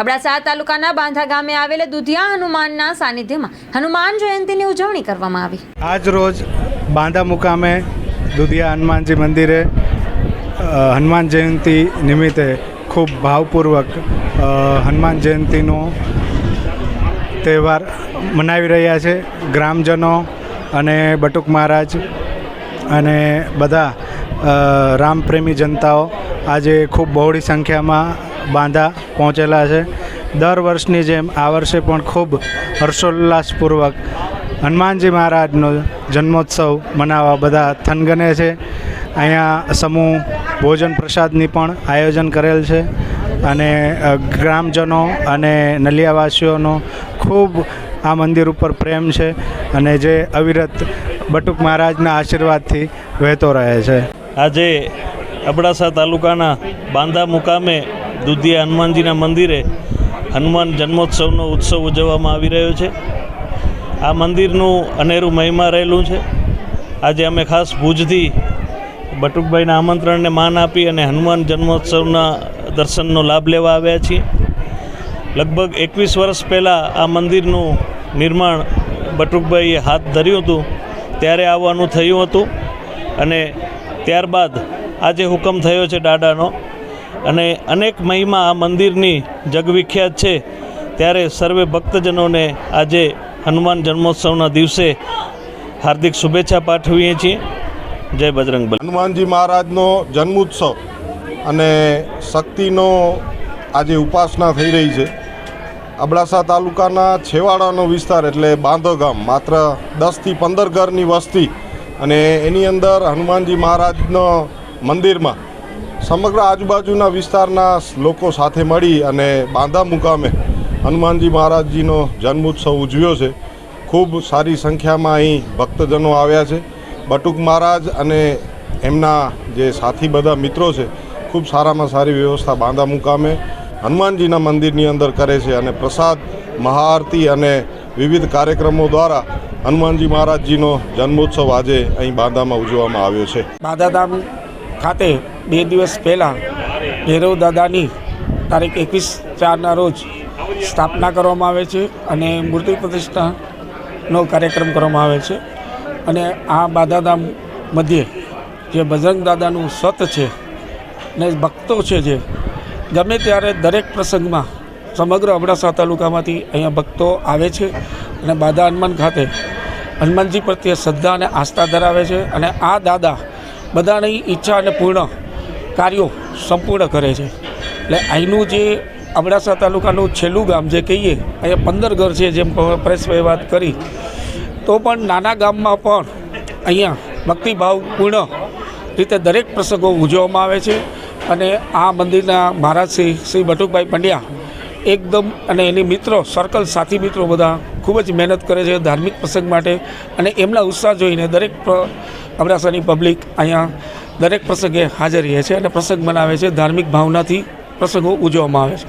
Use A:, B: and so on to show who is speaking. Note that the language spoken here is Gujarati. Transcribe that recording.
A: અબડાસા તાલુકાના બાંધા ગામે આવેલ દુધિયા હનુમાનના સાનિધ્યમાં હનુમાન જયંતીની ઉજવણી કરવામાં આવી.
B: આજ રોજ બાંધા મુકામે દુધિયા હનુમાનજી મંદિરે હનુમાન જયંતિ નિમિત્તે ખૂબ ભાવપૂર્વક હનુમાન જયંતિનો તહેવાર મનાવી રહ્યા છે. ગ્રામજનો અને બટુક મહારાજ અને બધા રામપ્રેમી જનતાઓ આજે ખૂબ બહોળી સંખ્યામાં બાંધા પહોંચેલા છે. દર વર્ષની જેમ આ વર્ષે પણ ખૂબ હર્ષોલ્લાસપૂર્વક હનુમાનજી મહારાજનો જન્મોત્સવ મનાવવા બધા થનગને છે. અહીંયા સમૂહ ભોજન પ્રસાદની પણ આયોજન કરેલ છે અને ગ્રામજનો અને નલિયાવાસીઓનો ખૂબ આ મંદિર ઉપર પ્રેમ છે અને જે અવિરત બટુક મહારાજના આશીર્વાદથી વહેતો રહે છે.
C: આજે અબડાસા તાલુકાના બાંધા મુકામે દુધિયા હનુમાનજીના મંદિરે હનુમાન જન્મોત્સવનો ઉત્સવ ઉજવવામાં આવી રહ્યો છે. આ મંદિરનું અનેરું મહિમા રહેલું છે. આજે અમે ખાસ ભુજથી બટુકભાઈના આમંત્રણને માન આપી અને હનુમાન જન્મોત્સવના દર્શનનો લાભ લેવા આવ્યા છીએ. લગભગ એકવીસ વર્ષ પહેલાં આ મંદિરનું નિર્માણ બટુકભાઈએ હાથ ધર્યું હતું. ત્યારે આવવાનું થયું હતું અને ત્યારબાદ આજે હુકમ થયો છે દાડાનો અને અનેક મહિમા આ મંદિરની જગવિખ્યાત છે. ત્યારે સર્વે ભક્તજનોને આજે હનુમાન જન્મોત્સવના દિવસે હાર્દિક શુભેચ્છા પાઠવીએ છીએ. જય બજરંગ
D: હનુમાનજી મહારાજનો જન્મોત્સવ અને શક્તિનો આજે ઉપાસના થઈ રહી છે. અબડાસા તાલુકાના છેવાડાનો વિસ્તાર એટલે બાંધો ગામ માત્ર દસથી પંદર ઘરની વસ્તી અને એની અંદર હનુમાનજી મહારાજનો મંદિરમાં સમગ્ર આજુબાજુના વિસ્તારના લોકો સાથે મળી અને બાંધા મુકામે હનુમાનજી મહારાજજીનો જન્મોત્સવ ઉજવ્યો છે. ખૂબ સારી સંખ્યામાં અહીં ભક્તજનો આવ્યા છે. બટુક મહારાજ અને એમના જે સાથી બધા મિત્રો છે, ખૂબ સારામાં સારી વ્યવસ્થા બાંધા મુકામે હનુમાનજીના મંદિરની અંદર કરે છે અને પ્રસાદ, મહાઆરતી અને વિવિધ કાર્યક્રમો દ્વારા હનુમાનજી મહારાજજીનો જન્મોત્સવ આજે અહીં બાંદામાં ઉજવવામાં આવ્યો છે.
E: બાંદાધામ ખાતે બે દિવસ પહેલાં ભૈરવ દાદાની તારીખ એકવીસ ચારના રોજ સ્થાપના કરવામાં આવે છે અને મૂર્તિ પ્રતિષ્ઠાનો કાર્યક્રમ કરવામાં આવે છે. અને આ બાંદાધામ મધ્યે જે બજરંગ દાદાનું સત છે ને ભક્તો છે જે, ગમે ત્યારે દરેક પ્રસંગમાં સમગ્ર અબડાસા તાલુકામાંથી અહીંયા ભક્તો આવે છે. અને બાદા હનુમાન ખાતે હનુમાનજી પ્રત્યે શ્રદ્ધા અને આસ્થા ધરાવે છે અને આ દાદા બધાની ઈચ્છા અને પૂર્ણ કાર્યો સંપૂર્ણ કરે છે. એટલે અહીંનું જે અબડાસા તાલુકાનું છેલ્લું ગામ જે કહીએ, અહીંયા પંદર ઘર છે જેમ પ્રેસભાઈ વાત કરી, તો પણ નાના ગામમાં પણ અહીંયા ભક્તિભાવપૂર્ણ રીતે દરેક પ્રસંગો ઉજવવામાં આવે છે અને આ મંદિરના મહારાજ શ્રી શ્રી બટુકભાઈ પંડ્યા એકદમ અને એની મિત્રો સર્કલ સાથી મિત્રો બધા ખૂબ જ મહેનત કરે છે ધાર્મિક પ્રસંગ માટે અને એમના ઉત્સાહ જોઈને દરેક અબડાસાની પબ્લિક અહીંયા દરેક પ્રસંગે હાજર રહે છે અને પ્રસંગ મનાવે છે. ધાર્મિક ભાવનાથી પ્રસંગો ઉજવવામાં આવે છે.